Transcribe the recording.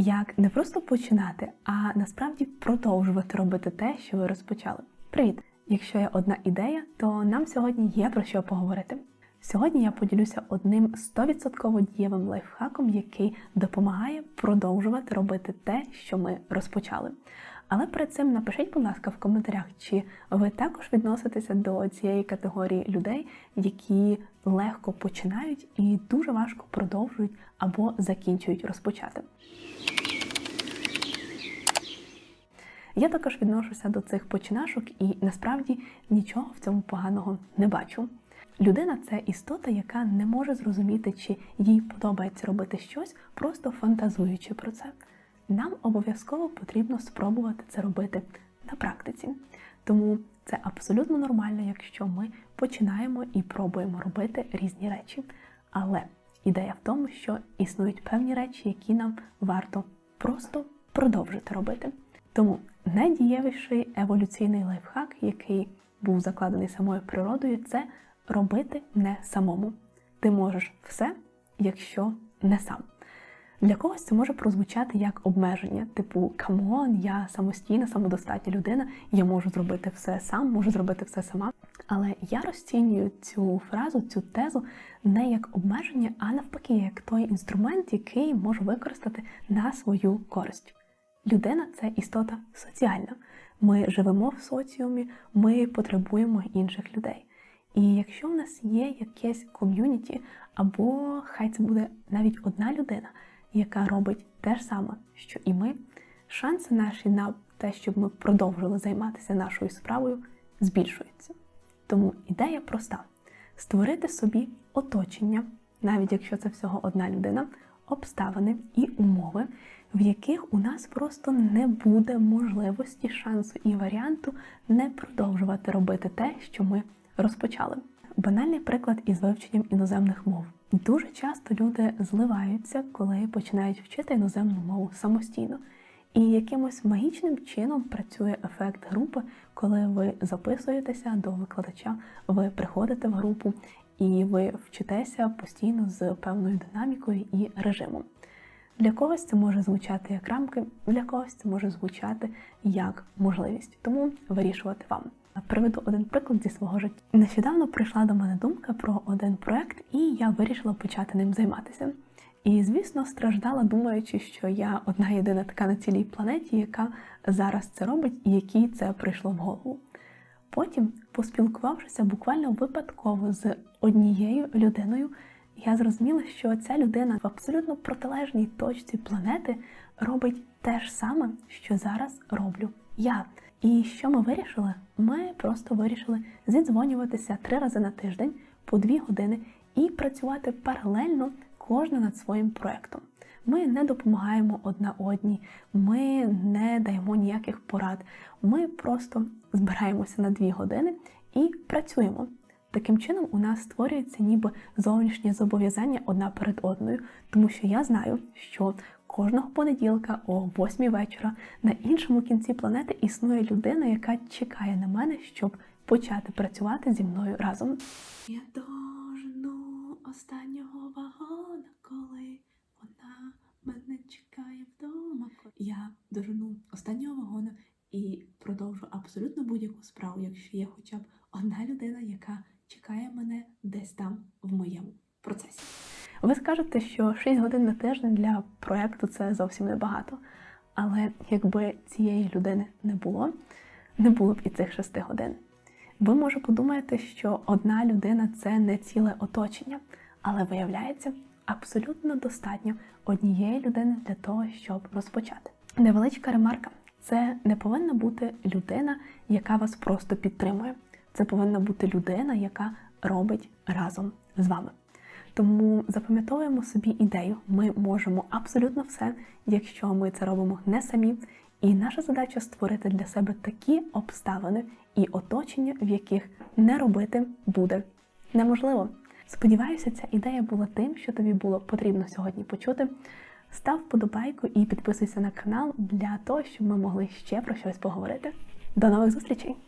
як не просто починати, а насправді продовжувати робити те, що ви розпочали. Привіт! Якщо є одна ідея, то нам сьогодні є про що поговорити. Сьогодні я поділюся одним 100% дієвим лайфхаком, який допомагає продовжувати робити те, що ми розпочали. Але перед цим напишіть, будь ласка, в коментарях, чи ви також відноситеся до цієї категорії людей, які легко починають і дуже важко продовжують або закінчують розпочати. Я також відношуся до цих починашок і насправді нічого в цьому поганого не бачу. Людина це істота, яка не може зрозуміти, чи їй подобається робити щось, просто фантазуючи про це. Нам обов'язково потрібно спробувати це робити на практиці. Тому це абсолютно нормально, якщо ми починаємо і пробуємо робити різні речі. Але ідея в тому, що існують певні речі, які нам варто просто продовжити робити. Тому найдієвіший еволюційний лайфхак, який був закладений самою природою, це робити не самому. Ти можеш все, якщо не сам. Для когось це може прозвучати як обмеження, типу камон, я самостійна, самодостатня людина, я можу зробити все сам, можу зробити все сама. Але я розцінюю цю фразу, цю тезу не як обмеження, а навпаки, як той інструмент, який можу використати на свою користь. Людина це істота соціальна. Ми живемо в соціумі, ми потребуємо інших людей. І якщо в нас є якесь ком'юніті, або хай це буде навіть одна людина, яка робить те ж саме, що і ми, шанси наші на те, щоб ми продовжили займатися нашою справою, збільшуються. Тому ідея проста: створити собі оточення, навіть якщо це всього одна людина, обставини і умови, в яких у нас просто не буде можливості, шансу і варіанту не продовжувати робити те, що ми розпочали. Банальний приклад із вивченням іноземних мов. Дуже часто люди зливаються, коли починають вчити іноземну мову самостійно. І якимось магічним чином працює ефект групи, коли ви записуєтеся до викладача, ви приходите в групу і ви вчитеся постійно з певною динамікою і режимом. Для когось це може звучати як рамки, для когось це може звучати як можливість, тому вирішувати вам. Приведу один приклад зі свого життя. Нещодавно прийшла до мене думка про один проект, і я вирішила почати ним займатися. І, звісно, страждала, думаючи, що я одна єдина така на цілій планеті, яка зараз це робить і якій це прийшло в голову. Потім, поспілкувавшися буквально випадково з однією людиною, я зрозуміла, що ця людина в абсолютно протилежній точці планети робить те ж саме, що зараз роблю я. І що ми вирішили? Ми просто вирішили зідзвонюватися три рази на тиждень по дві години і працювати паралельно кожна над своїм проектом. Ми не допомагаємо одна одній, ми не даємо ніяких порад. Ми просто збираємося на дві години і працюємо. Таким чином, у нас створюється ніби зовнішнє зобов'язання одна перед одною, тому що я знаю, що кожного понеділка о 8 вечора на іншому кінці планети існує людина, яка чекає на мене, щоб почати працювати зі мною разом. Я дожну останнього вагона, коли вона мене чекає вдома. Я дожену останнього вагона і продовжу абсолютно будь-яку справу, якщо є хоча б одна людина, яка чекає мене десь там в моєму процесі. Ви скажете, що 6 годин на тиждень для проєкту це зовсім небагато. Але якби цієї людини не було, не було б і цих 6 годин. Ви може подумаєте, що одна людина це не ціле оточення, але виявляється абсолютно достатньо однієї людини для того, щоб розпочати. Невеличка ремарка: це не повинна бути людина, яка вас просто підтримує. Це повинна бути людина, яка робить разом з вами. Тому запам'ятовуємо собі ідею, ми можемо абсолютно все, якщо ми це робимо не самі. І наша задача створити для себе такі обставини і оточення, в яких не робити буде неможливо. Сподіваюся, ця ідея була тим, що тобі було потрібно сьогодні почути. Став вподобайку і підписуйся на канал для того, щоб ми могли ще про щось поговорити. До нових зустрічей!